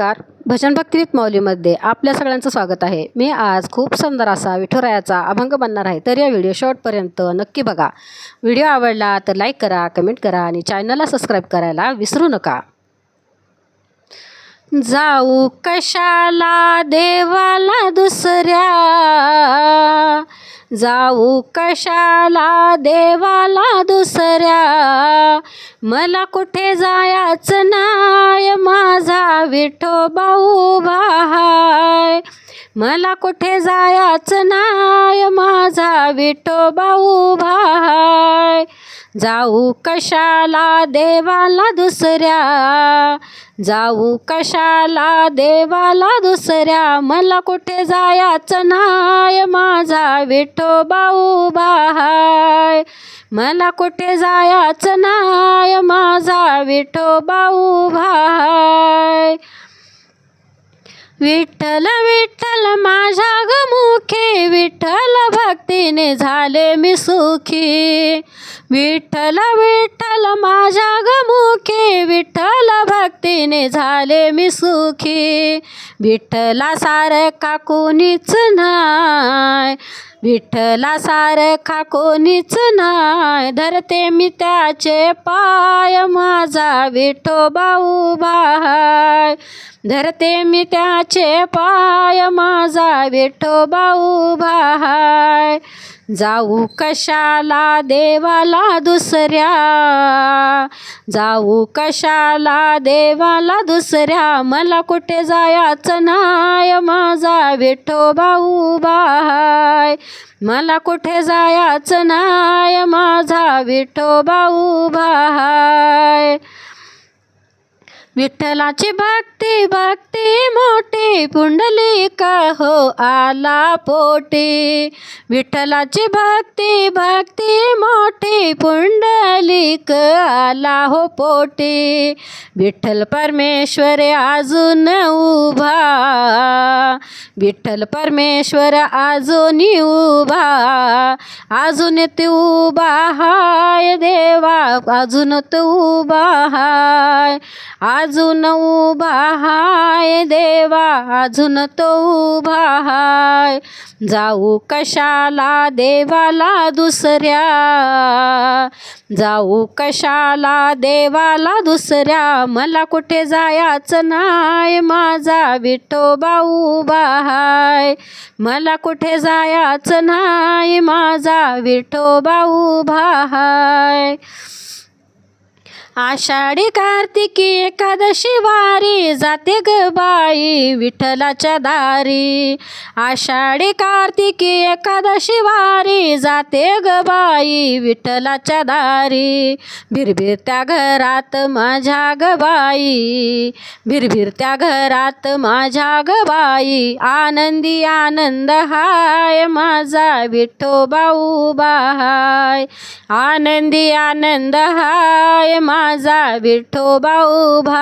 नमस्कार. भजन भक्तिरीत माऊलीमध्ये आपल्या सगळ्यांचं स्वागत आहे. मी आज खूप सुंदर असा विठुरायाचा अभंग बनणार आहे तर या व्हिडिओ शॉर्टपर्यंत नक्की बघा. व्हिडिओ आवडला तर लाईक करा कमेंट करा आणि चॅनलला सबस्क्राईब करायला विसरू नका. जाऊ कशाला देवाला दुसऱ्या? जाऊ कशाला देवाला दुसऱ्या? मला कुठे जायचं नाय? माझा विठोबा भाऊ भाय मला कुठे जायचं नाय? माझा विठो भाऊ हाय जाऊ कशाला देवाला दुसऱ्या? जाऊ कशाला देवाला दुसऱ्या? मला कुठे जायचं नाय? माझा विठो बाऊ बाहाय. मला कुठे जायचं नाय? माझा विठो बाऊ भाय विठ्ठल विठ्ठल माझ्या गमुखे विठ्ठल भक्तीने झाले मी सुखी. विठ्ठल विठ्ठल माझ्या गमुखे विठ्ठल भक्तीने झाले मी सुखी. विठ्ठला सारखा कोणीच नाय विठ्ठला सारखा कोणीच नाय धरते मी त्याचे पाय. माझा विठोबा उभा हाय धरते मी त्याचे पाय माझा विठो भाऊ हाय जाऊ कशाला देवाला दुसऱ्या? जाऊ कशाला देवाला दुसऱ्या? मला कुठे जायचं नाय माझा विठोबा भाऊ बाय मला कुठे जायचं नाय माझा विठो भाऊ हाय विठ्ठलाची भक्ती भक्ती मोठी पुंडलिका हो आला पोटी? विठ्ठलाची भक्ती भक्ती मोठी पुंडलिक आला हो पोटी? विठ्ठल परमेश्वर अजून उभा विठ्ठल परमेश्वर अजून उभा अजून तू उभा हाय देवा अजून तू उभा हाय. अजून उभा हाय देवा अजून तो उभा हाय जाऊ कशाला देवाला दुसऱ्या? जाऊ कशाला देवाला दुसऱ्या? मला कुठे जायचं नाय माझा विठोबा उभा हाय मला कुठे जायचं नाय माझा विठोबा उभा हाय आषाढी कार्तिकी एकादशी वारी जाते ग बाई विठ्ठलाच्या दारी. आषाढी कार्तिकी एकादशी वारी जाते ग बाई विठ्ठलाच्या दारी. भिरभिरत्या घरात माझ्या ग बाई भिरभिरत्या घरात माझ्या ग बाई. आनंदी आनंद हाय माझा विठ्ठो बाऊ हाय आनंदी आनंद हाय माझा विठोबा उभा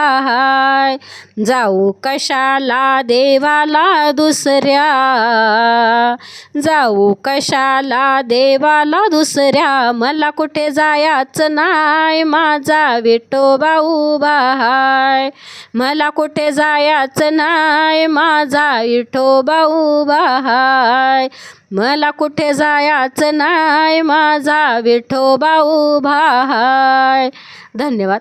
काय? जाऊ कशाला देवाला दुसऱ्या? जाऊ कशाला देवाला दुसऱ्या? मला कुठे जायचं नाही? माझा विठोबा भाऊ हाय. मला कुठे जायचं नाही? माझा विठोबा भाऊ हाय. मला कुठे जायचं नाही? माझा विठो उभा हाय. धन्यवाद.